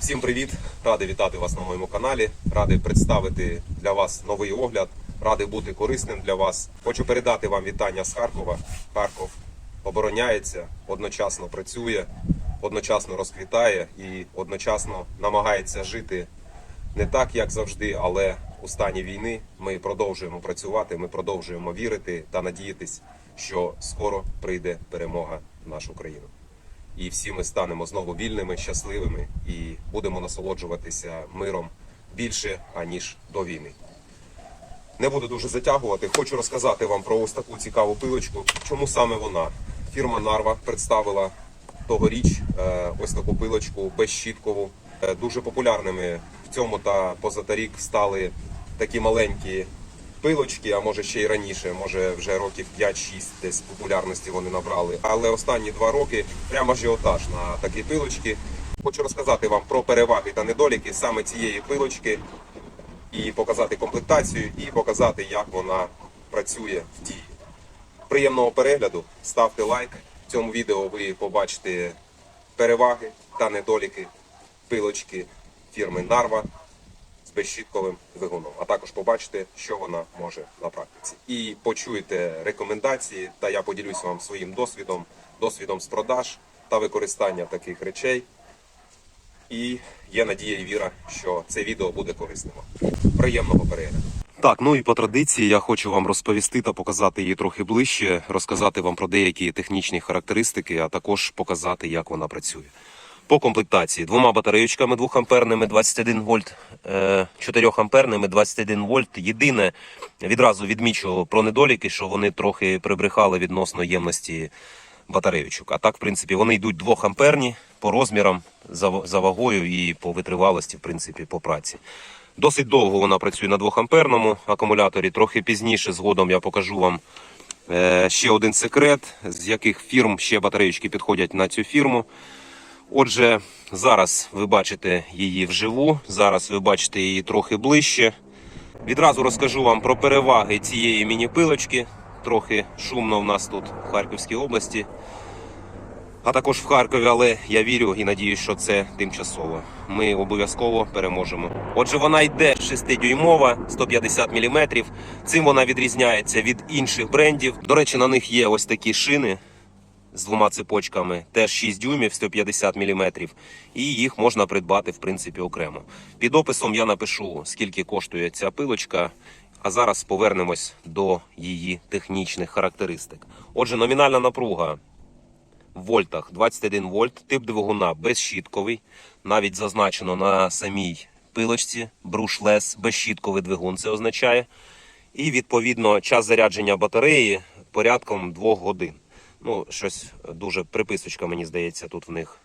Всім привіт! Радий вітати вас на моєму каналі. Радий представити для вас новий огляд. Радий бути корисним для вас. Хочу передати вам вітання з Харкова. Харков обороняється, одночасно працює, одночасно розквітає і одночасно намагається жити не так, як завжди, але у стані війни ми продовжуємо працювати, ми продовжуємо вірити та надіятись, що скоро прийде перемога в нашу країну і всі ми станемо знову вільними, щасливими і будемо насолоджуватися миром більше аніж до війни. Не буду дуже затягувати. Хочу розказати вам про ось таку цікаву пилочку. Чому саме вона? Фірма Нарва представила тогоріч е, ось таку пилочку безщіткову. Е, Дуже популярними в цьому та позаторік стали такі маленькі пилочки, а може ще й раніше, може вже років 5-6 десь популярності вони набрали. Але останні два роки прямо ажіотаж на такі пилочки. Хочу розказати вам про переваги та недоліки саме цієї пилочки і показати комплектацію, і показати, як вона працює в дії. Приємного перегляду, ставте лайк. В цьому відео ви побачите переваги та недоліки пилочки фірми Нарва безщітковим двигуном, а також побачите, що вона може на практиці. І почуєте рекомендації, та я поділюсь вам своїм досвідом, досвідом з продаж та використання таких речей. І є надія і віра, що це відео буде корисним. Приємного перегляду. Так, ну і по традиції я хочу вам розповісти та показати її трохи ближче, розказати вам про деякі технічні характеристики, а також показати, як вона працює. По комплектації двома батареючками 2 амперними 21 вольт, 4 амперними 21 вольт. Єдине, відразу відмічу про недоліки, що вони трохи прибрехали відносно ємності батареючок. А так, в принципі, вони йдуть 2 амперні по розмірам, за, вагою і по витривалості, в принципі, по праці. Досить довго вона працює на 2 амперному акумуляторі. Трохи пізніше згодом я покажу вам е, ще один секрет, з яких фірм ще батареючки підходять на цю фірму. Отже, зараз ви бачите її вживу, зараз ви бачите її трохи ближче. Відразу розкажу вам про переваги цієї міні-пилочки. Трохи шумно в нас тут в Харківській області, а також в Харкові, але я вірю і надіюсь, що це тимчасово. Ми обов'язково переможемо. Отже, вона йде 6-дюймова, 150 мм. Цим вона відрізняється від інших брендів. До речі, на них є ось такі шини з двома цепочками, теж 6 дюймів 150 мм, і їх можна придбати в принципі окремо. Під описом я напишу, скільки коштує ця пилочка. А зараз повернемось до її технічних характеристик. Отже, номінальна напруга в вольтах 21 вольт, тип двигуна безщітковий. Навіть зазначено на самій пилочці брушлес, безщітковий двигун це означає. І відповідно час зарядження батареї порядком 2 годин. Ну, щось дуже приписочка, мені здається, тут в них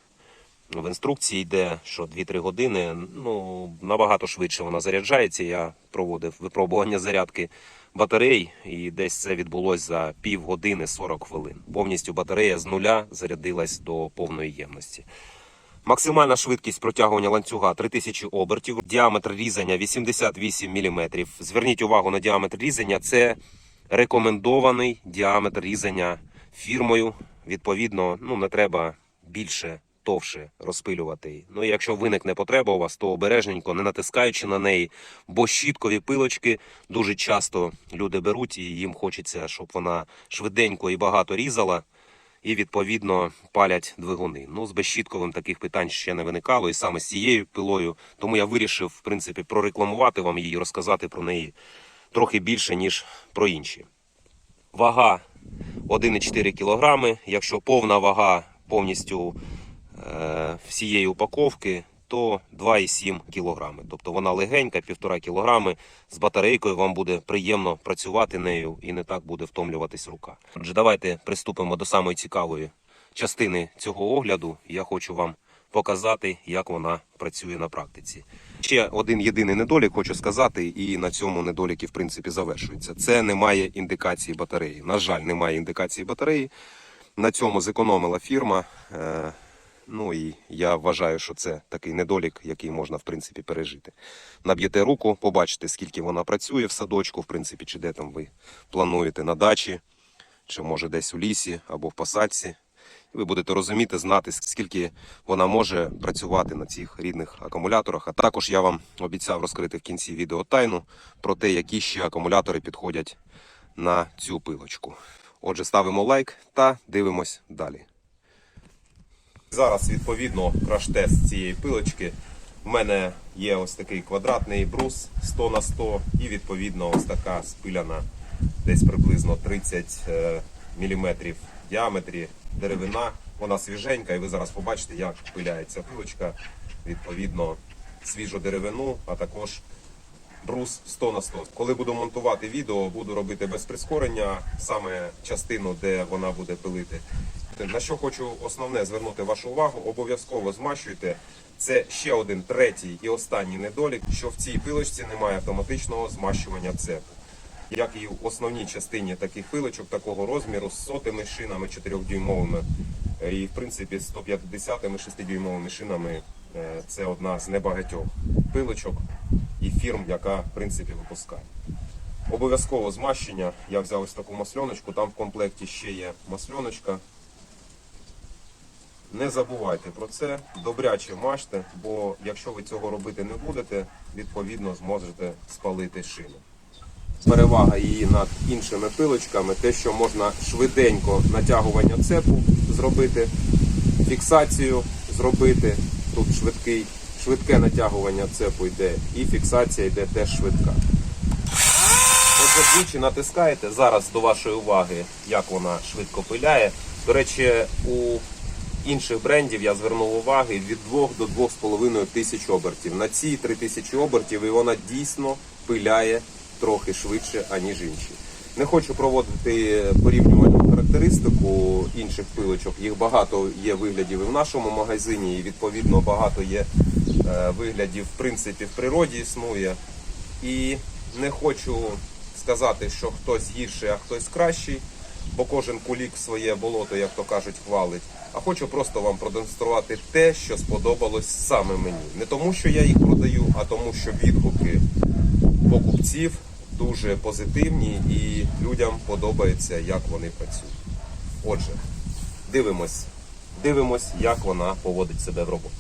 в інструкції йде, що 2-3 години. Ну, набагато швидше вона заряджається. Я проводив випробування зарядки батарей, і десь це відбулося за півгодини 40 хвилин. Повністю батарея з нуля зарядилась до повної ємності. Максимальна швидкість протягування ланцюга 3000 обертів, діаметр різання 88 мм. Зверніть увагу на діаметр різання. Це рекомендований діаметр різання фірмою. Відповідно, ну не треба більше товше розпилювати. Ну і якщо виникне потреба у вас, то обережненько, не натискаючи на неї, бо щіткові пилочки дуже часто люди беруть і їм хочеться, щоб вона швиденько і багато різала і відповідно палять двигуни. Ну з безщітковим таких питань ще не виникало, і саме з цією пилою. Тому я вирішив, в принципі, прорекламувати вам її, розказати про неї трохи більше ніж про інші. Вага 1,4 кг. Якщо повна вага повністю е, всієї упаковки, то 2,7 кг. Тобто вона легенька, 1,5 кг. З батарейкою вам буде приємно працювати нею і не так буде втомлюватись рука. Отже, давайте приступимо до самої цікавої частини цього огляду. Я хочу вам показати, як вона працює на практиці. Ще один єдиний недолік хочу сказати, і на цьому недоліки в принципі завершуються. Це немає індикації батареї. На жаль, немає індикації батареї. На цьому зекономила фірма. Е, Ну і я вважаю, що це такий недолік, який можна в принципі пережити. Наб'єте руку, побачите, скільки вона працює в садочку, в принципі, чи де там ви плануєте на дачі, чи може десь у лісі або в посадці. Ви будете розуміти, знати, скільки вона може працювати на цих рідних акумуляторах. А також я вам обіцяв розкрити в кінці відео тайну про те, які ще акумулятори підходять на цю пилочку. Отже, ставимо лайк та дивимось далі. Зараз, відповідно, краш-тест цієї пилочки. У мене є ось такий квадратний брус 100 на 100 і відповідно ось така спиляна десь приблизно 30 мм в діаметрі деревина. Вона свіженька, і ви зараз побачите, як пиляється пилочка. Відповідно, свіжу деревину, а також брус 100 на 100. Коли буду монтувати відео, буду робити без прискорення, саме частину, де вона буде пилити. На що хочу основне звернути вашу увагу, обов'язково змащуйте. Це ще один третій і останній недолік, що в цій пилочці немає автоматичного змащування цепу. Як і в основній частині таких пилочок такого розміру з сотими шинами 4-дюймовими і в принципі 150-ми 6-дюймовими шинами е, це одна з небагатьох пилочок і фірм, яка в принципі випускає. Обов'язково змащення. Я взяв ось таку масльоночку, там в комплекті ще є масльоночка. Не забувайте про це, добряче мажте, бо якщо ви цього робити не будете, відповідно зможете спалити шину. Перевага її над іншими пилочками, те, що можна швиденько натягування цепу зробити, фіксацію зробити. Тут швидкий, швидке натягування цепу йде, і фіксація йде теж швидка. Отже, двічі натискаєте зараз до вашої уваги, як вона швидко пиляє. До речі, у інших брендів я звернув уваги від 2 до 2,5 тисяч обертів. На ці 3 тисячі обертів і вона дійсно пиляє трохи швидше, аніж інші. Не хочу проводити порівнювальну характеристику інших пилочок. Їх багато є виглядів і в нашому магазині, і відповідно багато є е, виглядів в принципі в природі існує. І не хочу сказати, що хтось гірший, а хтось кращий, бо кожен кулік своє болото, як то кажуть, хвалить. А хочу просто вам продемонструвати те, що сподобалось саме мені. Не тому, що я їх продаю, а тому, що відгуки покупців дуже позитивні і людям подобається, як вони працюють. Отже, дивимось, дивимось, як вона поводить себе в роботі.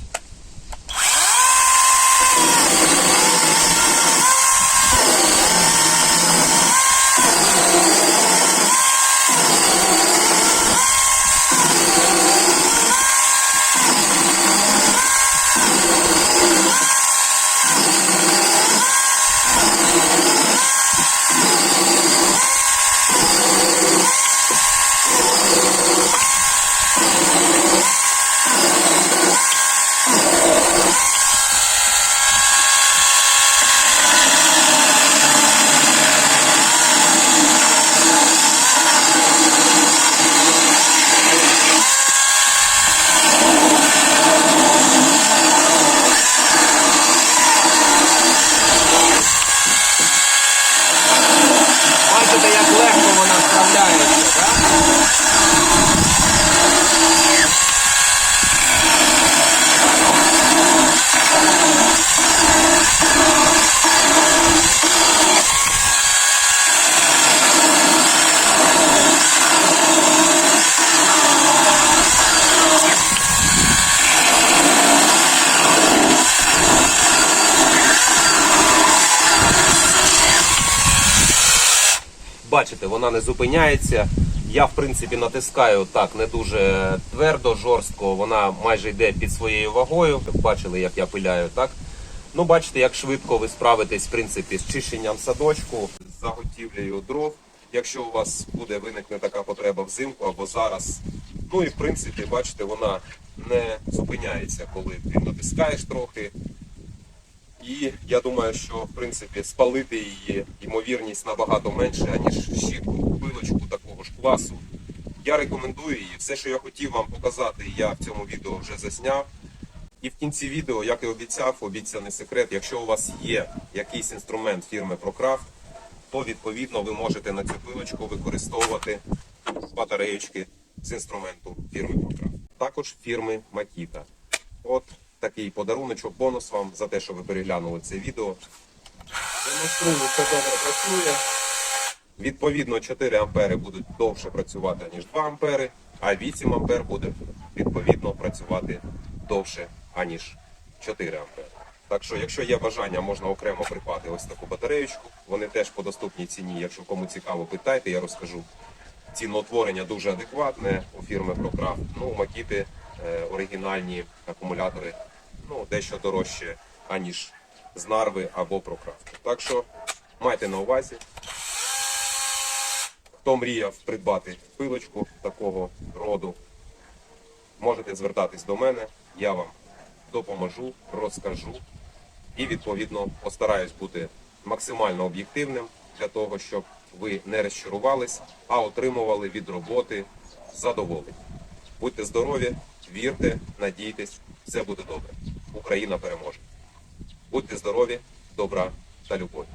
Бачите, вона не зупиняється. Я, в принципі, натискаю так не дуже твердо, жорстко. Вона майже йде під своєю вагою. Бачили, як я пиляю, так? Ну, бачите, як швидко ви справитесь, в принципі, з чищенням садочку, з заготівлею дров. Якщо у вас буде виникне така потреба взимку або зараз. Ну і в принципі, бачите, вона не зупиняється, коли ти натискаєш трохи. І я думаю, що в принципі спалити її ймовірність набагато менше, аніж щітку, пилочку такого ж класу. Я рекомендую її. Все, що я хотів вам показати, я в цьому відео вже засняв. І в кінці відео, як і обіцяв, обіцяний секрет, якщо у вас є якийсь інструмент фірми ProCraft, то відповідно ви можете на цю пилочку використовувати батареєчки з інструменту фірми ProCraft. Також фірми Makita. От такий подаруночок, бонус вам за те, що ви переглянули це відео. Демонструю, все добре працює. Відповідно, 4 ампери будуть довше працювати, ніж 2 ампери. а 8 ампер буде відповідно працювати довше, аніж 4 ампер. Так що, якщо є бажання, можна окремо придбати ось таку батареючку. Вони теж по доступній ціні. Якщо кому цікаво, питайте, я розкажу. Ціноутворення дуже адекватне у фірми ProCraft. Ну, макіти, е, оригінальні акумулятори, ну, дещо дорожче, аніж з Нарви або ProCraft. Так що майте на увазі. Хто мріяв придбати пилочку такого роду, можете звертатись до мене, я вам допоможу, розкажу і відповідно постараюсь бути максимально об'єктивним для того, щоб ви не розчарувались, а отримували від роботи задоволення. Будьте здорові, вірте, надійтесь, все буде добре. Україна переможе. Будьте здорові, добра та любові.